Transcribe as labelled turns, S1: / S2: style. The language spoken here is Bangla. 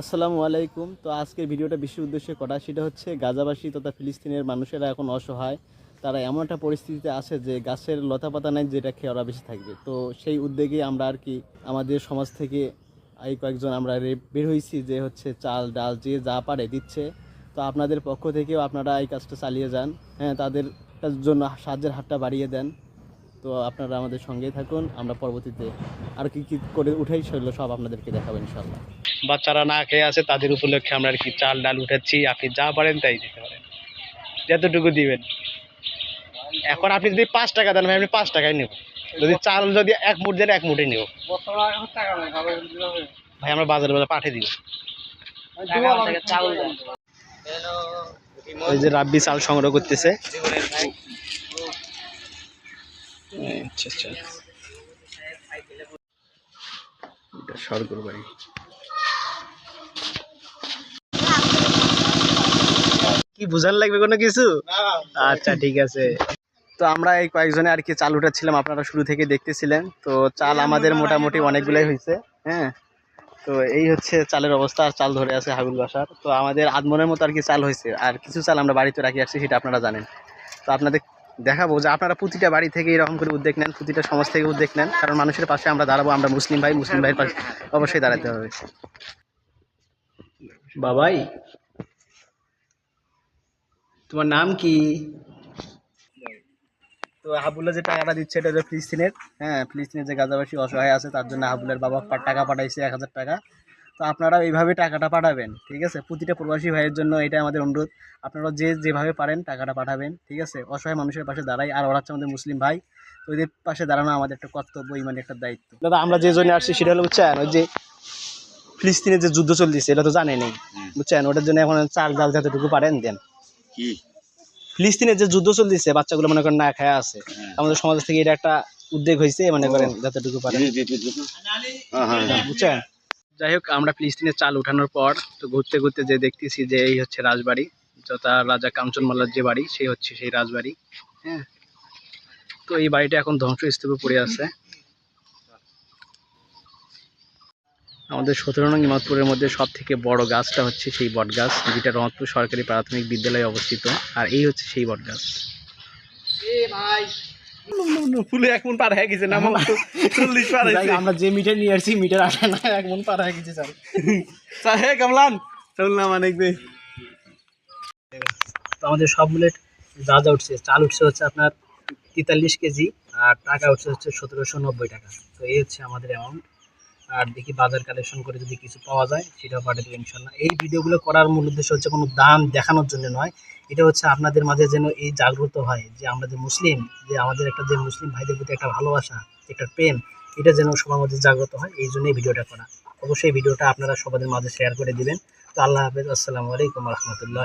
S1: আসসালামু আলাইকুম। তো আজকের ভিডিওটা বিশেষ উদ্দেশ্যে করা, সেটা হচ্ছে গাজাবাসী তথা ফিলিস্তিনের মানুষেরা এখন অসহায়। তারা এমন একটা পরিস্থিতিতে আছে যে গাছের লতাপাতা নাই যেটা খেয়ে ওরা বেশি থাকবে। তো সেই উদ্যোগে আমরা আর কি আমাদের সমাজ থেকে এই কয়েকজন আমরা বের হয়েছি যে হচ্ছে চাল, ডাল যে যা পারে দিচ্ছে। তো আপনাদের পক্ষ থেকেও আপনারা এই কাজটা চালিয়ে যান। হ্যাঁ তাদের জন্য সাহায্যের হাতটা বাড়িয়ে দেন। তো আপনারা আমাদের সঙ্গেই থাকুন। আমরা পরবর্তীতে আর কি কি করে উঠাই সেগুলো সব আপনাদেরকে দেখাবো ইনশাল্লাহ
S2: বাচ্চারা না খেয়ে আছে তাদের উপলক্ষে আমরা আর কি চাল ডাল উঠাচ্ছি। আপনি যা পারেন তাই দিতে পারেন। যতটুকু দিবেন। এখন আপনি যদি পাঁচ টাকা দেন ভাই আমি পাঁচ টাকাই নেব। যদি চাল যদি এক মুঠ দেন এক মুঠে নেব। ভাই আমরা বাজারে বাজারে পাঠিয়ে দিব। ওই যে রাব্বি চাল সংগ্রহ করতেছে। আচ্ছা আচ্ছা। এটা সরগর বাড়ি। কি লাগবে কোনো কিছু? আচ্ছা ঠিক আছে।
S1: তো আমরা এই কয়েকজনে আর কি চাল উঠাচ্ছিলাম আপনারা শুরু থেকে দেখতেছিলেন। তো চাল আমাদের মোটামুটি অনেকগুলাই হয়েছে হ্যাঁ? তো এই হচ্ছে চালের অবস্থা আর চাল ধরে আছে হাগুল বাসার। তো আমাদের আদমনের মতো আর কি চাল হয়েছে আর কিছু চাল আমরা বাড়িতে রাখি আসছি সেটা আপনারা জানেন। তো আপনাদের দেখাবো যে আপনারা প্রতিটা বাড়ি থেকে এরকম করে উদ্যোগ নেন প্রতিটা সমাজ থেকে উদ্যোগ নেন। কারণ মানুষের পাশে আমরা দাঁড়াবো আমরা মুসলিম ভাই মুসলিম ভাইয়ের পাশে অবশ্যই দাঁড়াতে হবে। বাবাই তোমার নাম কি? তো হাবুল্লা যে টাকাটা দিচ্ছে এটা হলো ফিলিস্তিনের। হ্যাঁ ফিলিস্তিনের যে গাজাবাসী অসহায় আছে তার জন্য হাবুলের বাবা টাকা পাঠাইছে এক হাজার টাকা। তো আপনারা এইভাবে টাকাটা পাঠাবেন ঠিক আছে? প্রতিটা প্রবাসী ভাইয়ের জন্য এটা আমাদের অনুরোধ। আপনারা যে যেভাবে পারেন টাকাটা পাঠাবেন ঠিক আছে? অসহায় মানুষের পাশে দাঁড়াই আর ওরা হচ্ছে আমাদের মুসলিম ভাই তো ওদের পাশে দাঁড়ানো আমাদের একটা কর্তব্য ইমানের একটা দায়িত্ব।
S2: দাদা আমরা যে জন্য আসছি সেটা হলো বুঝছেন? ওই যে
S1: ফিলিস্তিনের যে যুদ্ধ চলতেছে এটা তো জানেনই বুঝছেন? ওটার জন্য এখন চাল ডাল যতটুকু পারেন দেন।
S3: কি?
S1: ফিলিস্তিনের যে যুদ্ধ চলতেছে বাচ্চাগুলো মনে করেন না খায়া আছে। আমাদের সমাজ থেকে এটা একটা উদ্যোগ হয়েছে মনে করেন যতটুকু পারেন।
S3: হ্যাঁ হ্যাঁ।
S1: বুঝছেন? যাই হোক, আমরা ফিলিস্তিনের চাল উঠানোর পর তো ঘুরতে ঘুরতে যে দেখতেছি যে এই হচ্ছে রাজবাড়ি, যথা রাজা কাঞ্চনমালার যে বাড়ি, সেই হচ্ছে সেই রাজবাড়ি হ্যাঁ। তো এই বাড়িটা এখন ধ্বংসস্তূপে পড়ে আছে। আমাদের সতেরো নং ইমাদপুরের মধ্যে সব থেকে বড় গাছটা হচ্ছে সেই বট গাছ যেটা রহমতপুর সরকারি প্রাথমিক বিদ্যালয়ে অবস্থিত, আর এই হচ্ছে সেই বট গাছ
S2: ফুলে এক মন পার হয়ে গেছে না আমার তো চল্লিশ পার হয়েছে।
S1: আমরা যে মিটার নিয়ে আসছি মিটার আসে না এক মন পার হয়ে গেছে স্যার।
S2: হে কামলান চললাম অনেক বে
S1: তো আমাদের সব মিলে যা যা উঠছে চাল উঠছে হচ্ছে আপনার তেতাল্লিশ কেজি আর টাকা উঠছে হচ্ছে সতেরোশো নব্বই টাকা। তো এই হচ্ছে আমাদের অ্যামাউন্ট আর দেখি বাজার কালেকশন করে যদি কিছু পাওয়া যায়, সেটাও পাঠিয়ে দেবো ইনশাল্লাহ। এই ভিডিওগুলো করার মূল উদ্দেশ্য হচ্ছে কোনো দান দেখানোর জন্য নয়, এটা হচ্ছে আপনাদের মাঝে যেন এই জাগ্রত হয়, যে আমরা যে মুসলিম, যে আমাদের একটা যে মুসলিম ভাইদের প্রতি একটা ভালোবাসা, একটা প্রেম, এটা যেন সবার মধ্যে জাগ্রত হয়, এই জন্যই ভিডিওটা করা। অবশ্যই ভিডিওটা আপনারা সবাদের মাঝে শেয়ার করে দিবেন। তো আল্লাহ হাফেজ, আসসালামু আলাইকুম রহমতুল্লাহ